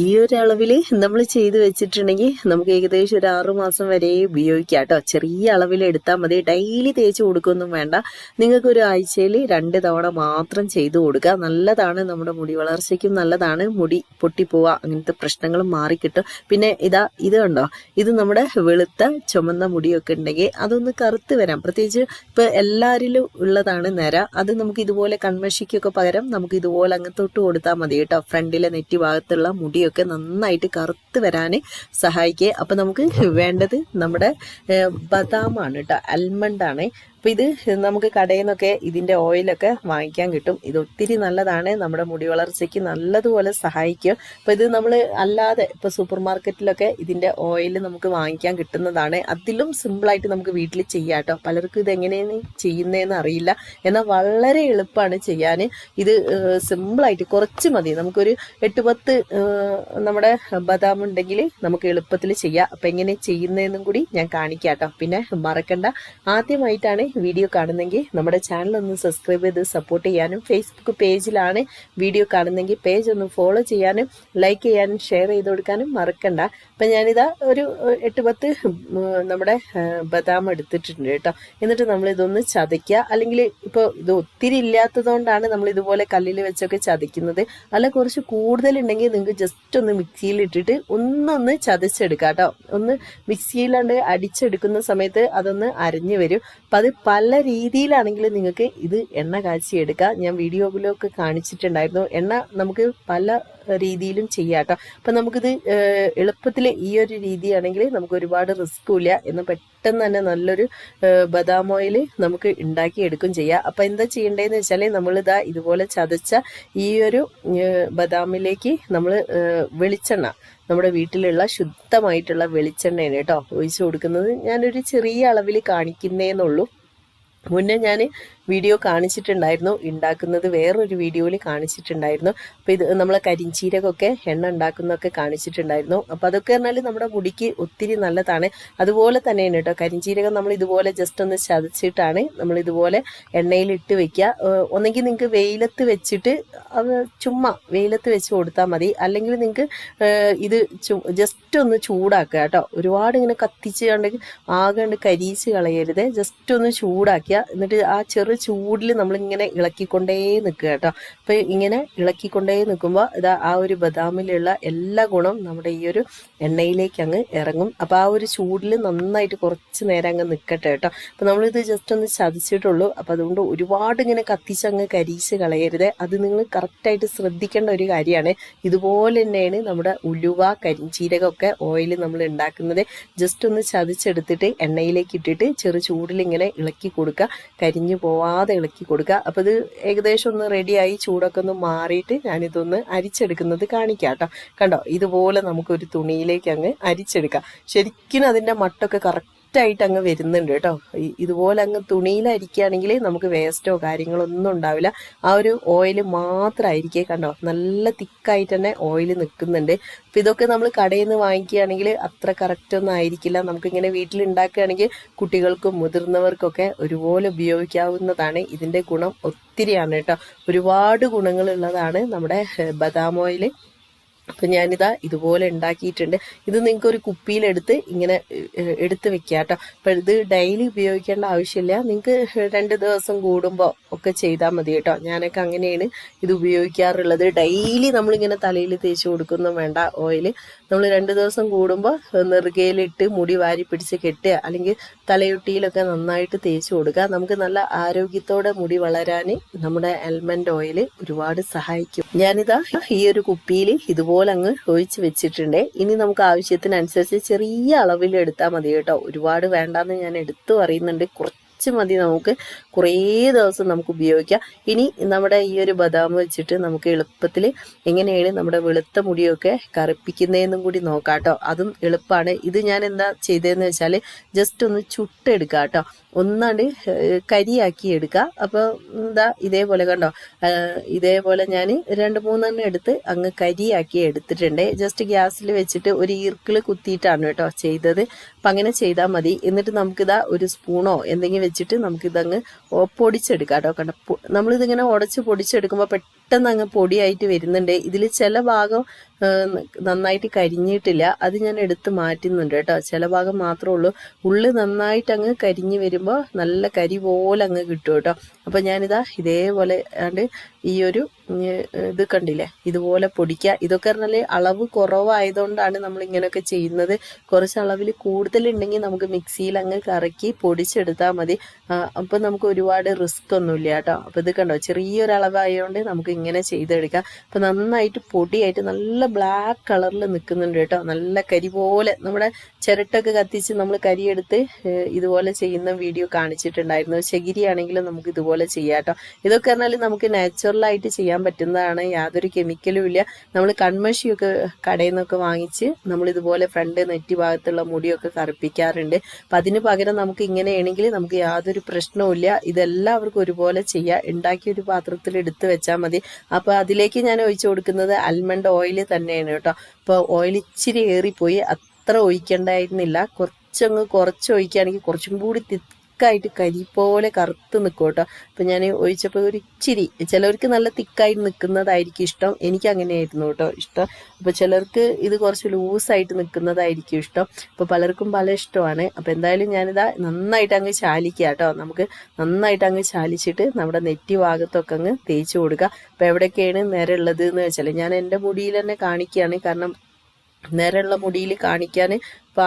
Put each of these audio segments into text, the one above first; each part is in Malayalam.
ഈ ഒരു അളവിൽ നമ്മൾ ചെയ്ത് വെച്ചിട്ടുണ്ടെങ്കിൽ നമുക്ക് ഏകദേശം ഒരു ആറു മാസം വരെ ഉപയോഗിക്കാം കേട്ടോ. ചെറിയ അളവിൽ എടുത്താൽ മതി. ഡെയിലി തേച്ച് കൊടുക്കൊന്നും വേണ്ട. നിങ്ങൾക്ക് ഒരു ആഴ്ചയിൽ രണ്ട് തവണ മാത്രം ചെയ്തു കൊടുക്കുക. നല്ലതാണ് നമ്മുടെ മുടി വളർച്ചയ്ക്കും നല്ലതാണ്. മുടി പൊട്ടിപ്പോവുക അങ്ങനത്തെ പ്രശ്നങ്ങളും മാറിക്കിട്ടും. പിന്നെ ഇതാ ഇത് കണ്ടോ? ഇത് നമ്മുടെ വെളുത്ത ചുമന്ന മുടിയൊക്കെ ഉണ്ടെങ്കിൽ അതൊന്ന് കറുത്ത് വരാം. പ്രത്യേകിച്ച് ഇപ്പൊ എല്ലാവരിലും ഉള്ളതാണ് നിര. അത് നമുക്ക് ഇതുപോലെ കൺമഷിക്കൊക്കെ പകരം നമുക്ക് ഇതുപോലെ അങ്ങ് തൊട്ട് കൊടുത്താൽ മതി കേട്ടോ. ഫ്രണ്ടിലെ നെറ്റി ഭാഗത്തുള്ള മുടിയൊക്കെ. നന്നായിട്ട് കറുത്ത് വരാൻ സഹായിക്കുക അപ്പം നമുക്ക് വേണ്ടത് നമ്മുടെ ബദാമാണ് കേട്ടോ അൽമണ്ട് ആണ് അപ്പൊ ഇത് നമുക്ക് കടയിൽ നിന്നൊക്കെ ഇതിന്റെ ഓയിലൊക്കെ വാങ്ങിക്കാൻ കിട്ടും. ഇത് ഒത്തിരി നല്ലതാണ്. നമ്മുടെ മുടി വളർച്ചയ്ക്ക് നല്ലതുപോലെ സഹായിക്കും. അപ്പോൾ ഇത് നമ്മൾ അല്ലാതെ ഇപ്പോൾ സൂപ്പർ മാർക്കറ്റിലൊക്കെ ഇതിന്റെ ഓയിൽ നമുക്ക് വാങ്ങിക്കാൻ കിട്ടുന്നതാണ്. അതിലും സിമ്പിളായിട്ട് നമുക്ക് വീട്ടിൽ ചെയ്യാം കേട്ടോ പലർക്കും ഇത് എങ്ങനെയാണ് ചെയ്യുന്നതെന്ന് അറിയില്ല. എന്നാൽ വളരെ എളുപ്പമാണ് ചെയ്യാൻ. ഇത് സിമ്പിളായിട്ട് കുറച്ച് മതി. നമുക്കൊരു എട്ട് പത്ത് നമ്മുടെ ബദാം ഉണ്ടെങ്കിൽ നമുക്ക് എളുപ്പത്തിൽ ചെയ്യാം. അപ്പം എങ്ങനെ ചെയ്യുന്നതെന്നും കൂടി ഞാൻ കാണിക്കാം കേട്ടോ പിന്നെ മറക്കണ്ട. ആദ്യമായിട്ടാണ് വീഡിയോ കാണുന്നെങ്കിൽ നമ്മുടെ ചാനൽ ഒന്ന് സബ്സ്ക്രൈബ് ചെയ്ത് സപ്പോർട്ട് ചെയ്യാനും ഫേസ്ബുക്ക് പേജിലാണ് വീഡിയോ കാണുന്നെങ്കിൽ പേജ് ഒന്ന് ഫോളോ ചെയ്യാനും ലൈക്ക് ചെയ്യാനും ഷെയർ ചെയ്ത് കൊടുക്കാനും മറക്കണ്ട. അപ്പം ഞാനിതാ ഒരു എട്ട് പത്ത് നമ്മുടെ ബദാം എടുത്തിട്ടുണ്ട് കേട്ടോ. എന്നിട്ട് നമ്മൾ ഇതൊന്ന് ചതയ്ക്കുക അല്ലെങ്കിൽ ഇപ്പോൾ ഇത് ഒത്തിരി ഇല്ലാത്തതുകൊണ്ടാണ് നമ്മൾ ഇതുപോലെ കല്ലിൽ വെച്ചൊക്കെ ചതയ്ക്കുന്നത്. അല്ല കുറച്ച് കൂടുതലുണ്ടെങ്കിൽ നിങ്ങൾക്ക് ജസ്റ്റ് ഒന്ന് മിക്സിയിൽ ഇട്ടിട്ട് ഒന്നൊന്ന് ചതച്ചെടുക്കാം കേട്ടോ ഒന്ന് മിക്സിയിലാണ്ട് അടിച്ചെടുക്കുന്ന സമയത്ത് അതൊന്ന് അരഞ്ഞു വരും. അപ്പം അത് പല രീതിയിലാണെങ്കിൽ നിങ്ങൾക്ക് ഇത് എണ്ണ കാച്ചിയെടുക്കാം ഞാൻ വീഡിയോയിലൊക്കെ കാണിച്ചിട്ടുണ്ടായിരുന്നു. എണ്ണ നമുക്ക് പല രീതിയിലും ചെയ്യാം കേട്ടോ അപ്പം നമുക്കിത് എളുപ്പത്തിൽ ഈ ഒരു രീതിയാണെങ്കിൽ നമുക്ക് ഒരുപാട് റിസ്ക്കും ഇല്ല. എന്ന് പെട്ടെന്ന് തന്നെ നല്ലൊരു ബദാം ഓയിൽ നമുക്ക് ഉണ്ടാക്കിയെടുക്കും ചെയ്യാം. അപ്പം എന്താ ചെയ്യേണ്ടതെന്ന് വെച്ചാൽ നമ്മളിതാ ഇതുപോലെ ചതച്ച ഈ ഒരു ബദാമിലേക്ക് നമ്മൾ വെളിച്ചെണ്ണ നമ്മുടെ വീട്ടിലുള്ള ശുദ്ധമായിട്ടുള്ള വെളിച്ചെണ്ണയാണ് കേട്ടോ ഒഴിച്ചു കൊടുക്കുന്നത്. ഞാനൊരു ചെറിയ അളവിൽ കാണിക്കുന്നേന്നുള്ളൂ. മുന്നേ ഞാൻ വീഡിയോ കാണിച്ചിട്ടുണ്ടായിരുന്നു. ഉണ്ടാക്കുന്നത് വേറൊരു വീഡിയോയിൽ കാണിച്ചിട്ടുണ്ടായിരുന്നു. അപ്പോൾ ഇത് നമ്മൾ കരിഞ്ചീരകമൊക്കെ എണ്ണ ഉണ്ടാക്കുന്നതൊക്കെ കാണിച്ചിട്ടുണ്ടായിരുന്നു. അപ്പോൾ അതൊക്കെ പറഞ്ഞാൽ നമ്മുടെ മുടിക്ക് ഒത്തിരി നല്ലതാണ്. അതുപോലെ തന്നെയാണ് കേട്ടോ. കരിഞ്ചീരകം നമ്മൾ ഇതുപോലെ ജസ്റ്റ് ഒന്ന് ചതച്ചിട്ടാണ് നമ്മൾ ഇതുപോലെ എണ്ണയിൽ ഇട്ട് വെക്കുക ഒന്നെങ്കിൽ നിങ്ങൾക്ക് വെയിലത്ത് വെച്ചിട്ട് അത് ചുമ്മാ വെയിലത്ത് വെച്ച് കൊടുത്താൽ മതി. അല്ലെങ്കിൽ നിങ്ങൾക്ക് ഇത് ജസ്റ്റ് ഒന്ന് ചൂടാക്കുക കേട്ടോ. ഒരുപാട് ഇങ്ങനെ കത്തിച്ച് കണ്ടെങ്കിൽ ആകെ കണ്ട് കളയരുത്. ജസ്റ്റ് ഒന്ന് ചൂടാക്കുക എന്നിട്ട് ആ ചെറു ചൂടിൽ നമ്മളിങ്ങനെ ഇളക്കിക്കൊണ്ടേ നിൽക്കുക കേട്ടോ. അപ്പോൾ ഇങ്ങനെ ഇളക്കിക്കൊണ്ടേ നിൽക്കുമ്പോൾ ഇതാ ആ ഒരു ബദാമിലുള്ള എല്ലാ ഗുണം നമ്മുടെ ഈ ഒരു എണ്ണയിലേക്ക് അങ്ങ് ഇറങ്ങും. അപ്പോൾ ആ ഒരു ചൂടിൽ നന്നായിട്ട് കുറച്ച് നേരം അങ്ങ് നിൽക്കട്ടെ കേട്ടോ. അപ്പോൾ നമ്മളിത് ജസ്റ്റ് ഒന്ന് ചതിച്ചിട്ടുള്ളൂ. അപ്പോൾ അതുകൊണ്ട് ഒരുപാട് ഇങ്ങനെ കത്തിച്ച് അങ്ങ് കരിയിച്ച് കളയരുത്. അത് നിങ്ങൾ കറക്റ്റായിട്ട് ശ്രദ്ധിക്കേണ്ട ഒരു കാര്യമാണ്. ഇതുപോലെ തന്നെയാണ് നമ്മുടെ ഉലുവ കരിഞ്ചീരകമൊക്കെ ഓയിൽ നമ്മൾ ഉണ്ടാക്കുന്നത്. ജസ്റ്റ് ഒന്ന് ചതിച്ചെടുത്തിട്ട് എണ്ണയിലേക്ക് ഇട്ടിട്ട് ചെറു ചൂടിൽ ഇങ്ങനെ ഇളക്കി കൊടുക്കുക. കരിഞ്ഞു പോവാതെ ഇളക്കി കൊടുക്കുക. അപ്പോൾ ഇത് ഏകദേശം ഒന്ന് റെഡിയായി ചൂടൊക്കെ ഒന്ന് മാറിയിട്ട് ഞാനിതൊന്ന് അരിച്ചെടുക്കുന്നത് കാണിക്കാം കേട്ടോ. കണ്ടോ? ഇതുപോലെ നമുക്കൊരു തുണിയിലേക്ക് അങ്ങ് അരിച്ചെടുക്കാം. ശരിക്കും അതിന്റെ മട്ടൊക്കെ കറക്റ്റ് ആയിട്ട് അങ്ങ് വരുന്നുണ്ട് കേട്ടോ. ഇതുപോലെ അങ്ങ് തുണിയിലരിക്കുകയാണെങ്കിൽ നമുക്ക് വേസ്റ്റോ കാര്യങ്ങളോ ഒന്നും ഉണ്ടാവില്ല. ആ ഒരു ഓയിൽ മാത്രമായിരിക്കേ കണ്ടോ. നല്ല തിക്കായിട്ട് തന്നെ ഓയിൽ നിൽക്കുന്നുണ്ട് അപ്പം ഇതൊക്കെ നമ്മൾ കടയിൽ നിന്ന് വാങ്ങിക്കുകയാണെങ്കിൽ അത്ര കറക്റ്റ് ഒന്നും ആയിരിക്കില്ല. നമുക്കിങ്ങനെ വീട്ടിൽ ഉണ്ടാക്കുകയാണെങ്കിൽ കുട്ടികൾക്കും മുതിർന്നവർക്കൊക്കെ ഒരുപോലെ ഉപയോഗിക്കാവുന്നതാണ്. ഇതിന്റെ ഗുണം ഒത്തിരിയാണ് കേട്ടോ. ഒരുപാട് ഗുണങ്ങളുള്ളതാണ് നമ്മുടെ ബദാം ഓയിൽ അപ്പം ഞാനിതാ ഇതുപോലെ ഉണ്ടാക്കിയിട്ടുണ്ട്. ഇത് നിങ്ങൾക്ക് ഒരു കുപ്പിയിലെടുത്ത് ഇങ്ങനെ എടുത്ത് വെക്കുക കേട്ടോ. അപ്പം ഇത് ഡെയിലി ഉപയോഗിക്കേണ്ട ആവശ്യമില്ല. നിങ്ങൾക്ക് രണ്ട് ദിവസം കൂടുമ്പോൾ ഒക്കെ ചെയ്താൽ മതി കേട്ടോ. ഞാനൊക്കെ അങ്ങനെയാണ് ഇത് ഉപയോഗിക്കാറുള്ളത്. ഡെയിലി നമ്മളിങ്ങനെ തലയിൽ തേച്ച് കൊടുക്കുന്നു വേണ്ട ഓയിൽ. നമ്മൾ രണ്ട് ദിവസം കൂടുമ്പോൾ നെറുകയിലിട്ട് മുടി വാരി പിടിച്ച് കെട്ടുക. അല്ലെങ്കിൽ തലയൊട്ടിയിലൊക്കെ നന്നായിട്ട് തേച്ച് കൊടുക്കുക. നമുക്ക് നല്ല ആരോഗ്യത്തോടെ മുടി വളരാൻ നമ്മുടെ എൽമൻഡ് ഓയിൽ ഒരുപാട് സഹായിക്കും. ഞാനിതാ ഈ ഒരു കുപ്പിയിൽ ഇതുപോലെ അങ്ങ് ഒഴിച്ച് വെച്ചിട്ടുണ്ട്. ഇനി നമുക്ക് ആവശ്യത്തിനനുസരിച്ച് ചെറിയ അളവിൽ എടുത്താൽ മതി കേട്ടോ. ഒരുപാട് വേണ്ടാന്ന് ഞാൻ എടുത്തു പറയുന്നുണ്ട്. കുറച്ച് മതി നമുക്ക്. കുറേ ദിവസം നമുക്ക് ഉപയോഗിക്കാം. ഇനി നമ്മുടെ ഈ ഒരു ബദാം വെച്ചിട്ട് നമുക്ക് എളുപ്പത്തിൽ എങ്ങനെയാണ് നമ്മുടെ വെളുത്ത മുടിയൊക്കെ കറുപ്പിക്കുന്നതെന്നും കൂടി നോക്കാം കേട്ടോ. അതും എളുപ്പമാണ് ഇത് ഞാൻ എന്താ ചെയ്തതെന്ന് വെച്ചാൽ ജസ്റ്റ് ഒന്ന് ചുട്ടെടുക്കാം കേട്ടോ. ഒന്നാണ്ട് കരിയാക്കി എടുക്കുക. അപ്പോൾ എന്താ ഇതേപോലെ കണ്ടോ ഇതേപോലെ ഞാൻ രണ്ട് മൂന്നെണ്ണം എടുത്ത് അങ്ങ് കരിയാക്കി എടുത്തിട്ടുണ്ട്. ജസ്റ്റ് ഗ്യാസിൽ വെച്ചിട്ട് ഒരു ഈർക്കിൾ കുത്തിയിട്ടാണ് കേട്ടോ ചെയ്തത്. അപ്പം അങ്ങനെ ചെയ്താൽ മതി. എന്നിട്ട് നമുക്കിതാ ഒരു സ്പൂണോ എന്തെങ്കിലും വെച്ചിട്ട് നമുക്കിതങ്ങ് പൊടിച്ചെടുക്കാം കേട്ടോ. കണ്ടോ നമ്മളിതിങ്ങനെ ഉടച്ച് പൊടിച്ചെടുക്കുമ്പോൾ പെട്ടെന്ന് അങ്ങ് പൊടിയായിട്ട് വരുന്നുണ്ട്. ഇതിൽ ചില ഭാഗം നന്നായിട്ട് കരിഞ്ഞിട്ടില്ല. അത് ഞാൻ എടുത്ത് മാറ്റുന്നുണ്ട് കേട്ടോ. ചില ഭാഗം മാത്രമേ ഉള്ളൂ. ഉള്ളി നന്നായിട്ട് അങ്ങ് കരിഞ്ഞ് വരുമ്പോൾ നല്ല കരി പോലെ അങ്ങ് കിട്ടും കേട്ടോ. അപ്പോൾ ഞാനിതാ ഇതേപോലെ ആണ്ട് ഈ ഒരു ഇത് കണ്ടില്ലേ? ഇതുപോലെ പൊടിക്കുക ഇതൊക്കെ പറഞ്ഞാൽ അളവ് കുറവായതുകൊണ്ടാണ് നമ്മൾ ഇങ്ങനെയൊക്കെ ചെയ്യുന്നത്. കുറച്ച് അളവിൽ കൂടുതലുണ്ടെങ്കിൽ നമുക്ക് മിക്സിയിൽ അങ്ങ് കറക്കി പൊടിച്ചെടുത്താൽ മതി. അപ്പം നമുക്ക് ഒരുപാട് റിസ്ക് ഒന്നുമില്ല കേട്ടോ. അപ്പോൾ ഇത് കണ്ടോ? ചെറിയൊരു അളവായതുകൊണ്ട് നമുക്ക് ഇങ്ങനെ ചെയ്തെടുക്കാം. അപ്പം നന്നായിട്ട് പൊടിയായിട്ട് നല്ല ബ്ലാക്ക് കളറിൽ നിൽക്കുന്നുണ്ട് കേട്ടോ. നല്ല കരി പോലെ. നമ്മുടെ ചിരട്ടൊക്കെ കത്തിച്ച് നമ്മൾ കരിയെടുത്ത് ഇതുപോലെ ചെയ്യുന്ന വീഡിയോ കാണിച്ചിട്ടുണ്ടായിരുന്നു. ചകിരിയാണെങ്കിലും നമുക്ക് ഇതുപോലെ ചെയ്യാം കേട്ടോ. ഇതൊക്കെ പറഞ്ഞാൽ നമുക്ക് നാച്ചുറലായിട്ട് ചെയ്യാൻ പറ്റുന്നതാണ് യാതൊരു കെമിക്കലും ഇല്ല. നമ്മൾ കൺമഷിയൊക്കെ കടയിൽ നിന്നൊക്കെ വാങ്ങിച്ച് നമ്മൾ ഇതുപോലെ ഫ്രണ്ട് നെറ്റി ഭാഗത്തുള്ള മുടിയൊക്കെ കറുപ്പിക്കാറുണ്ട്. അപ്പം അതിന് പകരം നമുക്ക് ഇങ്ങനെയാണെങ്കിൽ നമുക്ക് യാതൊരു പ്രശ്നവുമില്ല ഇതെല്ലാവർക്കും ഒരുപോലെ ചെയ്യാം. ഉണ്ടാക്കി ഒരു പാത്രത്തിൽ എടുത്തു വെച്ചാൽ മതി. അപ്പോൾ അതിലേക്ക് ഞാൻ ഒഴിച്ചു കൊടുക്കുന്നത് അൽമണ്ട് ഓയിൽ തന്നെയാണ് കേട്ടോ. അപ്പോൾ ഓയിൽ ഇച്ചിരി ഏറിപ്പോയി. അത്ര ഒഴിക്കേണ്ടായിരുന്നില്ല. കുറച്ചങ്ങ് കുറച്ച് ഒഴിക്കുകയാണെങ്കിൽ കുറച്ചും കൂടി തിക്കായിട്ട് കരി പോലെ കറുത്ത് നിൽക്കും കേട്ടോ. അപ്പം ഞാൻ ഒഴിച്ചപ്പോൾ ഒരു ഇച്ചിരി ചിലവർക്ക് നല്ല തിക്കായിട്ട് നിൽക്കുന്നതായിരിക്കും ഇഷ്ടം. എനിക്ക് അങ്ങനെയായിരുന്നു കേട്ടോ ഇഷ്ടം. അപ്പോൾ ചിലർക്ക് ഇത് കുറച്ച് ലൂസായിട്ട് നിൽക്കുന്നതായിരിക്കും ഇഷ്ടം. അപ്പോൾ പലർക്കും പല ഇഷ്ടമാണ്. അപ്പോൾ എന്തായാലും ഞാനിതാ നന്നായിട്ട് അങ്ങ് ചാലിക്കുക കേട്ടോ. നമുക്ക് നന്നായിട്ട് അങ്ങ് ചാലിച്ചിട്ട് നമ്മുടെ നെറ്റി ഭാഗത്തൊക്കെ അങ്ങ് തേച്ച് കൊടുക്കുക അപ്പോൾ എവിടെയൊക്കെയാണ് നേരെ ഉള്ളത് എന്ന് വെച്ചാൽ ഞാൻ എന്റെ മുടിയിൽ തന്നെ കാണിക്കുകയാണ്. കാരണം നേരെയുള്ള മുടിയിൽ കാണിക്കാൻ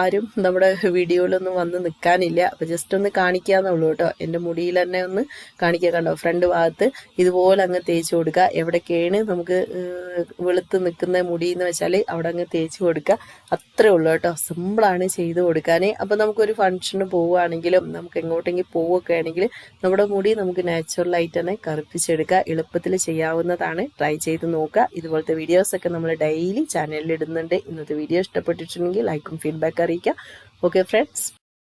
ആരും നമ്മുടെ വീഡിയോയിലൊന്നും വന്ന് നിൽക്കാനില്ല അപ്പോൾ ജസ്റ്റ് ഒന്ന് കാണിക്കാന്നുള്ളൂ കേട്ടോ. എന്റെ മുടിയിൽ തന്നെ ഒന്ന് കാണിക്കുക കണ്ടോ? ഫ്രണ്ട് ഭാഗത്ത് ഇതുപോലെ അങ്ങ് തേച്ച് കൊടുക്കുക എവിടേക്കാണ് നമുക്ക് വെളുത്ത് നിൽക്കുന്ന മുടി എന്ന് വെച്ചാൽ അവിടെ അങ്ങ് തേച്ച് കൊടുക്കുക അത്രേ ഉള്ളൂ കേട്ടോ. സിമ്പിളാണ് ചെയ്ത് കൊടുക്കാനേ. അപ്പോൾ നമുക്കൊരു ഫംഗ്ഷന് പോവുകയാണെങ്കിലും നമുക്ക് എങ്ങോട്ടെങ്കിലും പോവുകയൊക്കെ ആണെങ്കിൽ നമ്മുടെ മുടി നമുക്ക് നാച്ചുറലായിട്ട് തന്നെ കറുപ്പിച്ചെടുക്കുക എളുപ്പത്തിൽ ചെയ്യാവുന്നതാണ്. ട്രൈ ചെയ്ത് നോക്കുക ഇതുപോലത്തെ വീഡിയോസൊക്കെ നമ്മൾ ഡെയിലി ചാനലിൽ ഇടുന്നുണ്ട്. ഇന്നത്തെ വീഡിയോ ഇഷ്ടപ്പെട്ടിട്ടുണ്ടെങ്കിൽ ലൈക്കും ഫീഡ്ബാക്ക് അറിയിക്കുക ഓക്കെ ഫ്രണ്ട്സ്